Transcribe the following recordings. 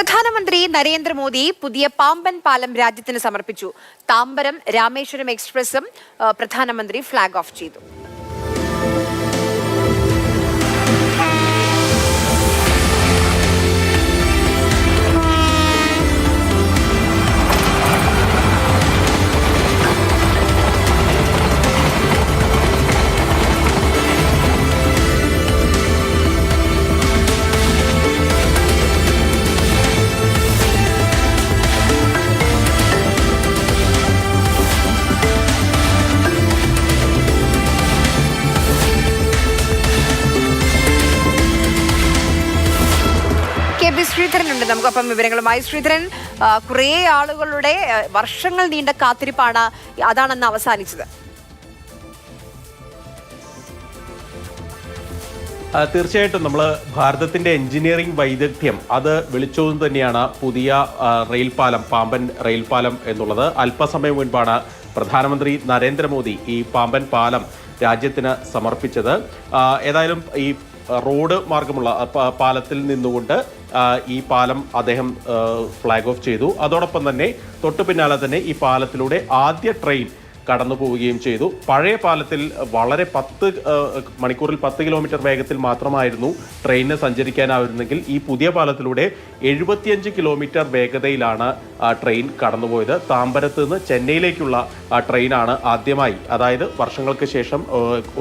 പ്രധാനമന്ത്രി നരേന്ദ്രമോദി പുതിയ പാമ്പൻ പാലം രാജ്യത്തിന് സമർപ്പിച്ചു. താമ്പരം രാമേശ്വരം എക്സ്പ്രസും പ്രധാനമന്ത്രി ഫ്ളാഗ് ഓഫ് ചെയ്തു. പി ശ്രീധരൻ ഉണ്ട് നമുക്ക് നമുക്കൊപ്പം വിവരങ്ങളുമായി ശ്രീധരൻ കുറെ ആളുകളുടെ വർഷങ്ങൾ നീണ്ട കാത്തിരിപ്പാണ് അതാണെന്ന് അവസാനിച്ചത്. തീർച്ചയായിട്ടും നമ്മൾ ഭാരതത്തിന്റെ എഞ്ചിനീയറിംഗ് വൈദഗ്ധ്യം അത് വിളിച്ചതും തന്നെയാണ് പുതിയ റെയിൽ പാലം പാമ്പൻ റെയിൽ പാലം എന്നുള്ളത്. അല്പസമയം മുൻപാണ് പ്രധാനമന്ത്രി നരേന്ദ്രമോദി ഈ പാമ്പൻ പാലം രാജ്യത്തിന് സമർപ്പിച്ചത്. ഏതായാലും ഈ റോഡ് മാർഗമുള്ള പാലത്തിൽ നിന്നുകൊണ്ട് ഈ പാലം അദ്ദേഹം ഫ്ലാഗ് ഓഫ് ചെയ്തു. അതോടൊപ്പം തന്നെ തൊട്ടു പിന്നാലെ തന്നെ ഈ പാലത്തിലൂടെ ആദ്യ ട്രെയിൻ കടന്നു പോവുകയും ചെയ്തു. പഴയ പാലത്തിൽ വളരെ പത്ത് മണിക്കൂറിൽ പത്ത് കിലോമീറ്റർ വേഗത്തിൽ മാത്രമായിരുന്നു ട്രെയിനിന് സഞ്ചരിക്കാനായിരുന്നെങ്കിൽ ഈ പുതിയ പാലത്തിലൂടെ എഴുപത്തിയഞ്ച് കിലോമീറ്റർ വേഗതയിലാണ് ട്രെയിൻ കടന്നുപോയത്. താമ്പരത്ത് നിന്ന് ചെന്നൈയിലേക്കുള്ള ട്രെയിനാണ് ആദ്യമായി. അതായത് വർഷങ്ങൾക്ക് ശേഷം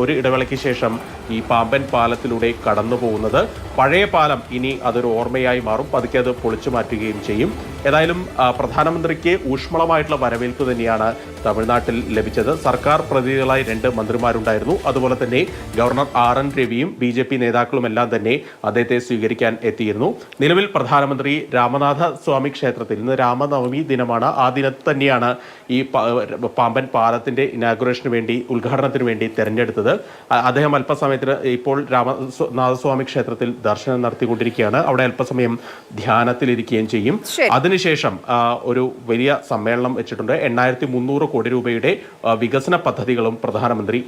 ഒരു ഇടവേളയ്ക്ക് ശേഷം ഈ പാമ്പൻ പാലത്തിലൂടെ കടന്നു പോകുന്നത്. പഴയ പാലം ഇനി അതൊരു ഓർമ്മയായി മാറും. പതുക്കെ അത് പൊളിച്ചു മാറ്റുകയും ചെയ്യും. ഏതായാലും പ്രധാനമന്ത്രിക്ക് ഊഷ്മളമായിട്ടുള്ള വരവേൽപ്പ് തന്നെയാണ് തമിഴ്നാട്ടിൽ ലഭിച്ചത്. സർക്കാർ പ്രതിനിധികളായി രണ്ട് മന്ത്രിമാരുണ്ടായിരുന്നു. അതുപോലെ തന്നെ ഗവർണർ ആർ എൻ രവിയും ബി ജെ പി നേതാക്കളും എല്ലാം തന്നെ അദ്ദേഹത്തെ സ്വീകരിക്കാൻ എത്തിയിരുന്നു. നിലവിൽ പ്രധാനമന്ത്രി രാമനാഥ സ്വാമി ക്ഷേത്രത്തിൽ ഇന്ന് രാമനവമി ദിനമാണ്. ആ ദിനത്തിൽ തന്നെയാണ് ഈ പാമ്പൻ പാലത്തിന്റെ ഇനാഗുറേഷന് വേണ്ടി ഉദ്ഘാടനത്തിന് വേണ്ടി തിരഞ്ഞെടുത്തത്. അദ്ദേഹം അല്പസമയത്തിന് ഇപ്പോൾ രാമനാഥസ്വാമി ക്ഷേത്രത്തിൽ ദർശനം നടത്തിക്കൊണ്ടിരിക്കുകയാണ്. അവിടെ അല്പസമയം ധ്യാനത്തിലിരിക്കുകയും ചെയ്യും. അതിനുശേഷം ഒരു വലിയ സമ്മേളനം വെച്ചിട്ടുണ്ട്. എണ്ണായിരത്തി മുന്നൂറ് കോടി രൂപയുടെ വികസന പദ്ധതികളും പ്രധാനമന്ത്രി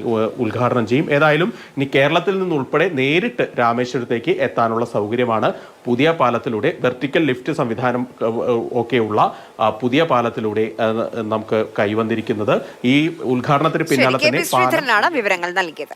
ഉദ്ഘാടനം ചെയ്യും. ഏതായാലും ഇനി കേരളത്തിൽ നിന്നുൾപ്പെടെ നേരിട്ട് രാമേശ്വരത്തേക്ക് എത്താനുള്ള സൗകര്യമാണ് പുതിയ പാലത്തിലൂടെ വെർട്ടിക്കൽ ലിഫ്റ്റ് സംവിധാനം ഒക്കെയുള്ള പുതിയ പാലത്തിലൂടെ നമുക്ക് കൈവന്നിരിക്കുന്നത്. ഈ ഉദ്ഘാടനത്തിന് പിന്നാലെ തന്നെ വിവരങ്ങൾ നൽകിയത്.